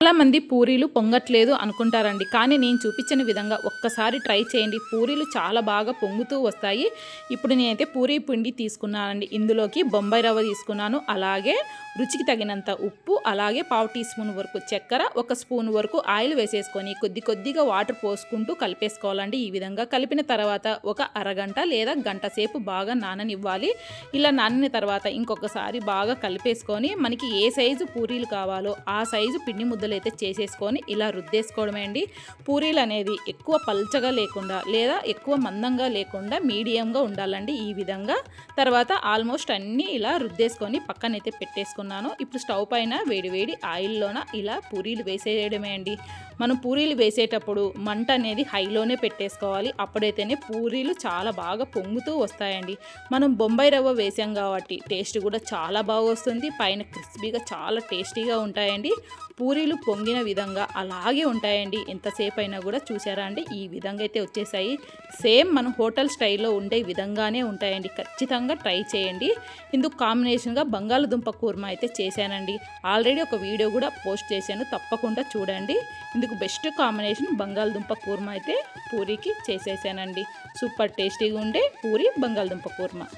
చాలామంది పూరీలు పొంగట్లేదు అనుకుంటారండి. కానీ నేను చూపించిన విధంగా ఒక్కసారి ట్రై చేయండి. పూరీలు చాలా బాగా పొంగుతూ వస్తాయి. ఇప్పుడు నేనైతే పూరీ పిండి తీసుకున్నానండి. ఇందులోకి బొంబాయి రవ్వ తీసుకున్నాను. అలాగే రుచికి తగినంత ఉప్పు అలాగే పావు టీ స్పూన్ వరకు చక్కెర ఒక స్పూన్ వరకు ఆయిల్ వేసేసుకొని కొద్ది కొద్దిగా వాటర్ పోసుకుంటూ కలిపేసుకోవాలండి. ఈ విధంగా కలిపిన తర్వాత ఒక అరగంట లేదా గంట సేపు బాగా నాననివ్వాలి. ఇలా నానిన తర్వాత ఇంకొకసారి బాగా కలిపేసుకొని మనకి ఏ సైజు పూరీలు కావాలో ఆ సైజు పిండి ముద్దలు అయితే చేసేసుకొని ఇలా రుద్దేసుకోవడమే అండి. పూరీలు అనేది ఎక్కువ పల్చగా లేకుండా లేదా ఎక్కువ మందంగా లేకుండా మీడియంగా ఉండాలండి ఈ విధంగా. తర్వాత ఆల్మోస్ట్ అన్నీ ఇలా రుద్దేసుకొని పక్కనైతే పెట్టేసుకున్నాను. ఇప్పుడు స్టవ్ పైన వేడివేడి ఆయిల్లోన ఇలా పూరీలు వేసేయడమే అండి. మనం పూరీలు వేసేటప్పుడు మంట అనేది హైలోనే పెట్టేసుకోవాలి. అప్పుడైతేనే పూరీలు చాలా బాగా పొంగుతూ వస్తాయండి. మనం బొంబాయి రవ్వ వేసాం కాబట్టి టేస్ట్ కూడా చాలా బాగా వస్తుంది. పైన క్రిస్పీగా చాలా టేస్టీగా ఉంటాయండి. పూరీలు పొంగిన విధంగా అలాగే ఉంటాయండి. ఎంతసేపు అయినా కూడా చూసారా అండి? ఈ విధంగా అయితే వచ్చేసాయి. సేమ్ మనం హోటల్ స్టైల్లో ఉండే విధంగానే ఉంటాయండి. ఖచ్చితంగా ట్రై చేయండి. ఇందుకు కాంబినేషన్గా బంగాళదుంప కూర్మా అయితే చేశానండి. ఆల్రెడీ ఒక వీడియో కూడా పోస్ట్ చేశాను. తప్పకుండా చూడండి. ఇందుకు బెస్ట్ కాంబినేషన్ బంగాళదుంప కూర్మా అయితే పూరీకి చేసేసానండి. సూపర్ టేస్టీగా ఉండే పూరి బంగాళదుంప కూర్మా.